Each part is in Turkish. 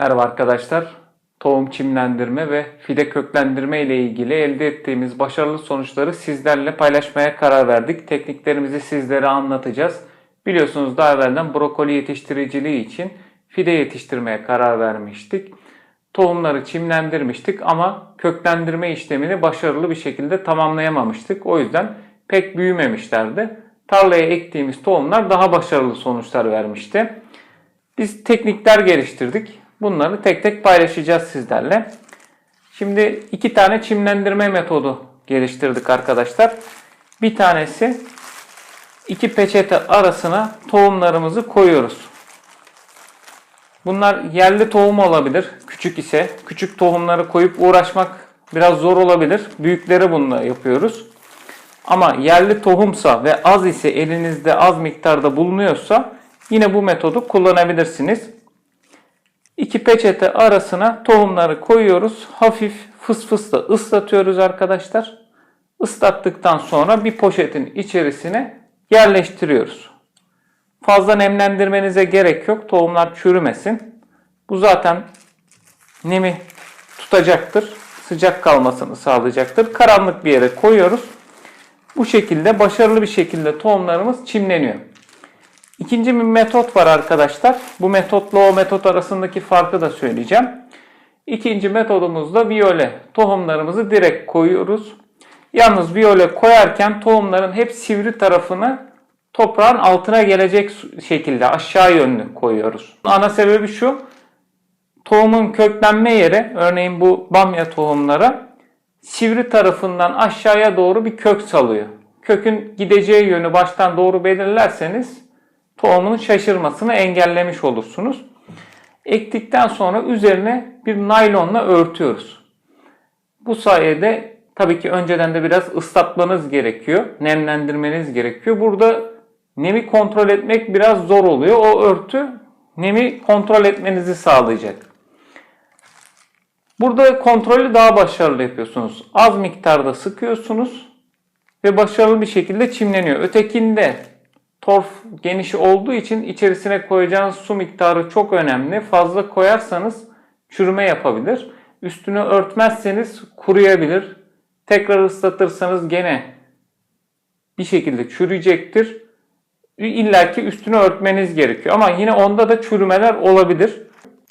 Merhaba arkadaşlar. Tohum çimlendirme ve fide köklendirme ile ilgili elde ettiğimiz başarılı sonuçları sizlerle paylaşmaya karar verdik. Tekniklerimizi sizlere anlatacağız. Biliyorsunuz daha evvelden brokoli yetiştiriciliği için fide yetiştirmeye karar vermiştik. Tohumları çimlendirmiştik ama köklendirme işlemini başarılı bir şekilde tamamlayamamıştık. O yüzden pek büyümemişlerdi. Tarlaya ektiğimiz tohumlar daha başarılı sonuçlar vermişti. Biz teknikler geliştirdik. Bunları tek tek paylaşacağız sizlerle. Şimdi iki tane çimlendirme metodu geliştirdik arkadaşlar. Bir tanesi iki peçete arasına tohumlarımızı koyuyoruz. Bunlar yerli tohum olabilir. Küçük ise küçük tohumları koyup uğraşmak biraz zor olabilir. Büyükleri bununla yapıyoruz. Ama yerli tohumsa ve az ise elinizde az miktarda bulunuyorsa yine bu metodu kullanabilirsiniz. İki peçete arasına tohumları koyuyoruz. Hafif fıs fısla ıslatıyoruz arkadaşlar. Islattıktan sonra bir poşetin içerisine yerleştiriyoruz. Fazla nemlendirmenize gerek yok. Tohumlar çürümesin. Bu zaten nemi tutacaktır. Sıcak kalmasını sağlayacaktır. Karanlık bir yere koyuyoruz. Bu şekilde başarılı bir şekilde tohumlarımız çimleniyor. İkinci bir metot var arkadaşlar. Bu metotla o metot arasındaki farkı da söyleyeceğim. İkinci metodumuzda viyole. Tohumlarımızı direkt koyuyoruz. Yalnız viyole koyarken tohumların hep sivri tarafını toprağın altına gelecek şekilde aşağı yönlü koyuyoruz. Ana sebebi şu. Tohumun köklenme yeri, örneğin bu bamya tohumları sivri tarafından aşağıya doğru bir kök salıyor. Kökün gideceği yönü baştan doğru belirlerseniz tohumun şaşırmasını engellemiş olursunuz. Ektikten sonra üzerine bir naylonla örtüyoruz. Bu sayede tabii ki önceden de biraz ıslatmanız gerekiyor. Nemlendirmeniz gerekiyor. Burada nemi kontrol etmek biraz zor oluyor. O örtü nemi kontrol etmenizi sağlayacak. Burada kontrolü daha başarılı yapıyorsunuz. Az miktarda sıkıyorsunuz ve başarılı bir şekilde çimleniyor. Ötekinde torf geniş olduğu için içerisine koyacağınız su miktarı çok önemli. Fazla koyarsanız çürüme yapabilir. Üstünü örtmezseniz kuruyabilir. Tekrar ıslatırsanız gene bir şekilde çürüyecektir. İlla ki üstünü örtmeniz gerekiyor. Ama yine onda da çürümeler olabilir.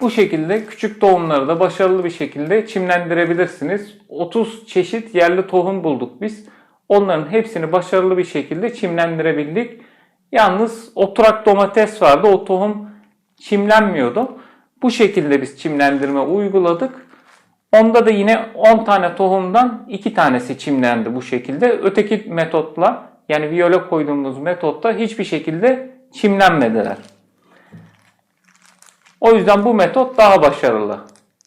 Bu şekilde küçük tohumları da başarılı bir şekilde çimlendirebilirsiniz. 30 çeşit yerli tohum bulduk biz. Onların hepsini başarılı bir şekilde çimlendirebildik. Yalnız oturak domates vardı. O tohum çimlenmiyordu. Bu şekilde biz çimlendirme uyguladık. Onda da yine 10 tane tohumdan 2 tanesi çimlendi bu şekilde. Öteki metotla yani viyole koyduğumuz metotta hiçbir şekilde çimlenmediler. O yüzden bu metot daha başarılı.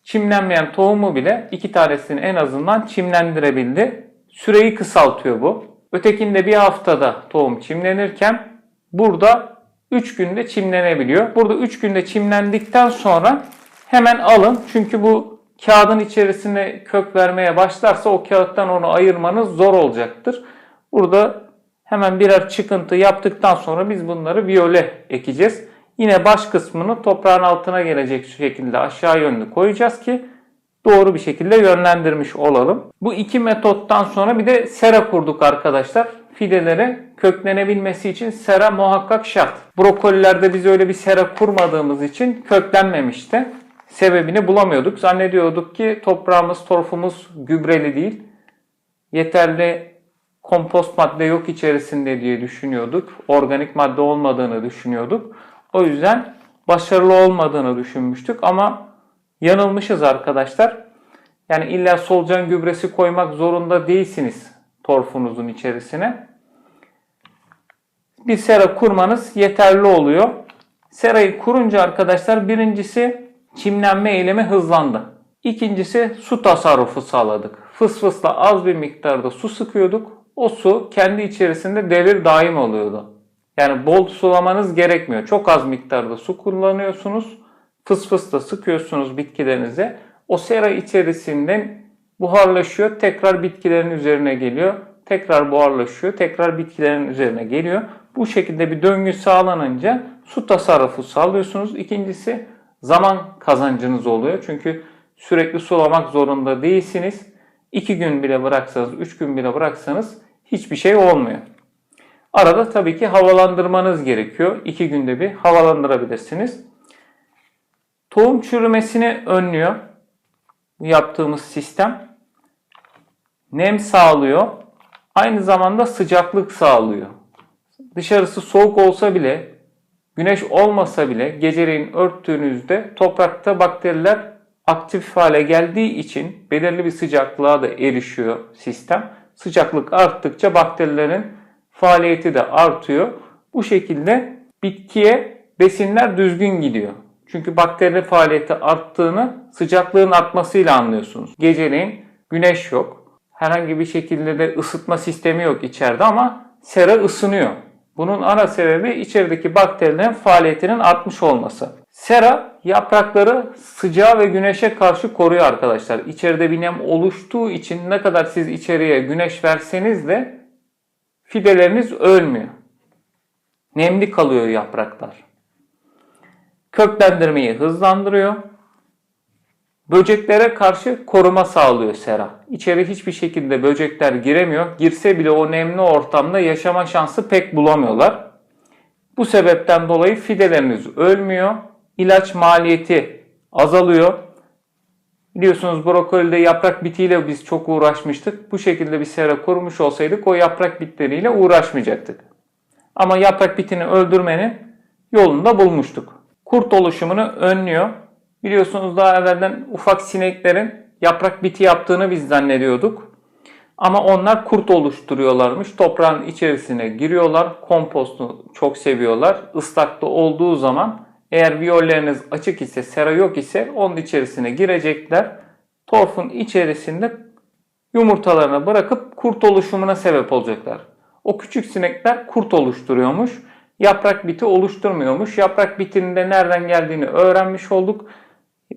Çimlenmeyen tohumu bile iki tanesini en azından çimlendirebildi. Süreyi kısaltıyor bu. Ötekinde bir haftada tohum çimlenirken burada 3 günde çimlenebiliyor. Burada 3 günde çimlendikten sonra hemen alın. Çünkü bu kağıdın içerisine kök vermeye başlarsa o kağıttan onu ayırmanız zor olacaktır. Burada hemen birer çıkıntı yaptıktan sonra biz bunları viyole ekeceğiz. Yine baş kısmını toprağın altına gelecek şekilde aşağı yönlü koyacağız ki doğru bir şekilde yönlendirmiş olalım. Bu iki metottan sonra bir de sera kurduk arkadaşlar. Fidelere köklenebilmesi için sera muhakkak şart. Brokolilerde biz öyle bir sera kurmadığımız için köklenmemişti. Sebebini bulamıyorduk. Zannediyorduk ki toprağımız, torfumuz gübreli değil. Yeterli kompost madde yok içerisinde diye düşünüyorduk. Organik madde olmadığını düşünüyorduk. O yüzden başarılı olmadığını düşünmüştük ama yanılmışız arkadaşlar. Yani illa solucan gübresi koymak zorunda değilsiniz torfunuzun içerisine. Bir sera kurmanız yeterli oluyor. Serayı kurunca arkadaşlar birincisi çimlenme eylemi hızlandı. İkincisi su tasarrufu sağladık. Fıs fısla az bir miktarda su sıkıyorduk. O su kendi içerisinde devir daim oluyordu. Yani bol sulamanız gerekmiyor. Çok az miktarda su kullanıyorsunuz. Fıs fıs da sıkıyorsunuz bitkilerinize. O sera içerisinden buharlaşıyor. Tekrar bitkilerin üzerine geliyor. Tekrar buharlaşıyor. Tekrar bitkilerin üzerine geliyor. Bu şekilde bir döngü sağlanınca su tasarrufu sağlıyorsunuz. İkincisi zaman kazancınız oluyor. Çünkü sürekli sulamak zorunda değilsiniz. 2 gün bile bıraksanız, 3 gün bile bıraksanız hiçbir şey olmuyor. Arada tabii ki havalandırmanız gerekiyor. 2 günde bir havalandırabilirsiniz. Tohum çürümesini önlüyor bu yaptığımız sistem. Nem sağlıyor. Aynı zamanda sıcaklık sağlıyor. Dışarısı soğuk olsa bile, güneş olmasa bile geceleyin örttüğünüzde toprakta bakteriler aktif hale geldiği için belirli bir sıcaklığa da erişiyor sistem. Sıcaklık arttıkça bakterilerin faaliyeti de artıyor. Bu şekilde bitkiye besinler düzgün gidiyor. Çünkü bakteri faaliyeti arttığını sıcaklığın artmasıyla anlıyorsunuz. Geceleyin güneş yok. Herhangi bir şekilde de ısıtma sistemi yok içeride ama sera ısınıyor. Bunun ana sebebi içerideki bakterilerin faaliyetinin artmış olması. Sera yaprakları sıcağa ve güneşe karşı koruyor arkadaşlar. İçeride bir nem oluştuğu için ne kadar siz içeriye güneş verseniz de fideleriniz ölmüyor. Nemli kalıyor yapraklar. Köklendirmeyi hızlandırıyor. Böceklere karşı koruma sağlıyor sera. İçeri hiçbir şekilde böcekler giremiyor. Girse bile o nemli ortamda yaşama şansı pek bulamıyorlar. Bu sebepten dolayı fideleriniz ölmüyor. İlaç maliyeti azalıyor. Biliyorsunuz brokolide yaprak bitiyle biz çok uğraşmıştık. Bu şekilde bir sera kurmuş olsaydık o yaprak bitleriyle uğraşmayacaktık. Ama yaprak bitini öldürmenin yolunu da bulmuştuk. Kurt oluşumunu önlüyor. Biliyorsunuz daha evvelden ufak sineklerin yaprak biti yaptığını biz zannediyorduk. Ama onlar kurt oluşturuyorlarmış. Toprağın içerisine giriyorlar. Kompostu çok seviyorlar. Islakta olduğu zaman eğer viyolleriniz açık ise, sera yok ise onun içerisine girecekler. Torfun içerisinde yumurtalarını bırakıp kurt oluşumuna sebep olacaklar. O küçük sinekler kurt oluşturuyormuş. Yaprak biti oluşturmuyormuş. Yaprak bitinin de nereden geldiğini öğrenmiş olduk.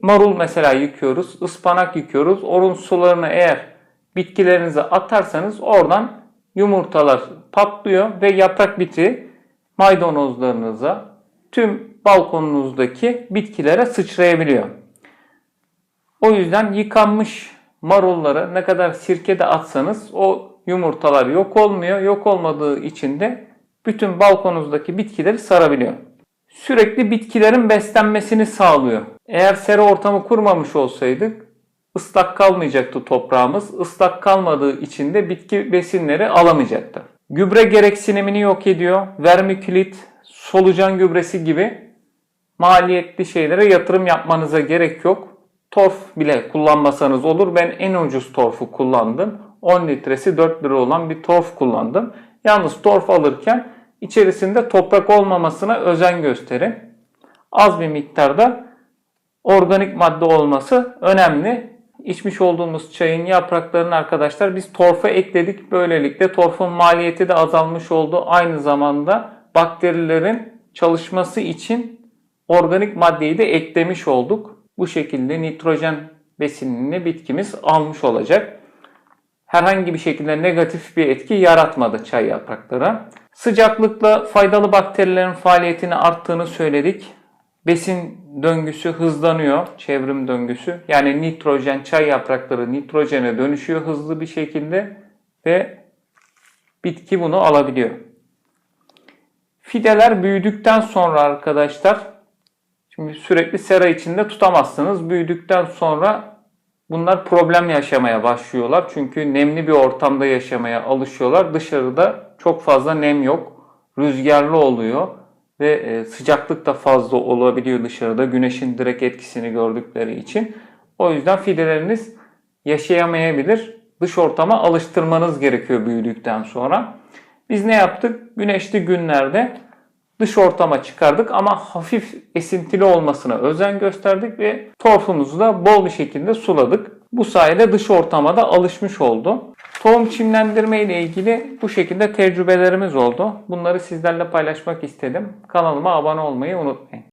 Marul mesela yıkıyoruz, ıspanak yıkıyoruz. Onun sularını eğer bitkilerinize atarsanız oradan yumurtalar patlıyor ve yaprak biti maydanozlarınıza, tüm balkonunuzdaki bitkilere sıçrayabiliyor. O yüzden yıkanmış marulları ne kadar sirkede atsanız o yumurtalar yok olmuyor. Yok olmadığı için de bütün balkonunuzdaki bitkileri sarabiliyor. Sürekli bitkilerin beslenmesini sağlıyor. Eğer sera ortamı kurmamış olsaydık ıslak kalmayacaktı toprağımız. Islak kalmadığı için de bitki besinleri alamayacaktı. Gübre gereksinimini yok ediyor. Vermikülit, solucan gübresi gibi maliyetli şeylere yatırım yapmanıza gerek yok. Torf bile kullanmasanız olur. Ben en ucuz torfu kullandım. 10 litresi 4 lira olan bir torf kullandım. Yalnız torf alırken içerisinde toprak olmamasına özen gösterin. Az bir miktarda organik madde olması önemli. İçmiş olduğumuz çayın yapraklarını arkadaşlar biz torfa ekledik. Böylelikle torfun maliyeti de azalmış oldu. Aynı zamanda bakterilerin çalışması için organik maddeyi de eklemiş olduk. Bu şekilde nitrojen besinini bitkimiz almış olacak. Herhangi bir şekilde negatif bir etki yaratmadı çay yaprakları. Sıcaklıkla faydalı bakterilerin faaliyetini arttığını söyledik. Besin döngüsü hızlanıyor, çevrim döngüsü. Yani nitrojen, çay yaprakları nitrojene dönüşüyor hızlı bir şekilde ve bitki bunu alabiliyor. Fideler büyüdükten sonra arkadaşlar, şimdi sürekli sera içinde tutamazsınız. Büyüdükten sonra bunlar problem yaşamaya başlıyorlar. Çünkü nemli bir ortamda yaşamaya alışıyorlar. Dışarıda çok fazla nem yok. Rüzgarlı oluyor ve e, sıcaklık da fazla olabiliyor dışarıda güneşin direkt etkisini gördükleri için. O yüzden fideleriniz yaşayamayabilir. Dış ortama alıştırmanız gerekiyor büyüdükten sonra. Biz ne yaptık? Güneşli günlerde dış ortama çıkardık ama hafif esintili olmasına özen gösterdik ve torfumuzu da bol bir şekilde suladık. Bu sayede dış ortama da alışmış oldu. Tohum çimlendirme ile ilgili bu şekilde tecrübelerimiz oldu. Bunları sizlerle paylaşmak istedim. Kanalıma abone olmayı unutmayın.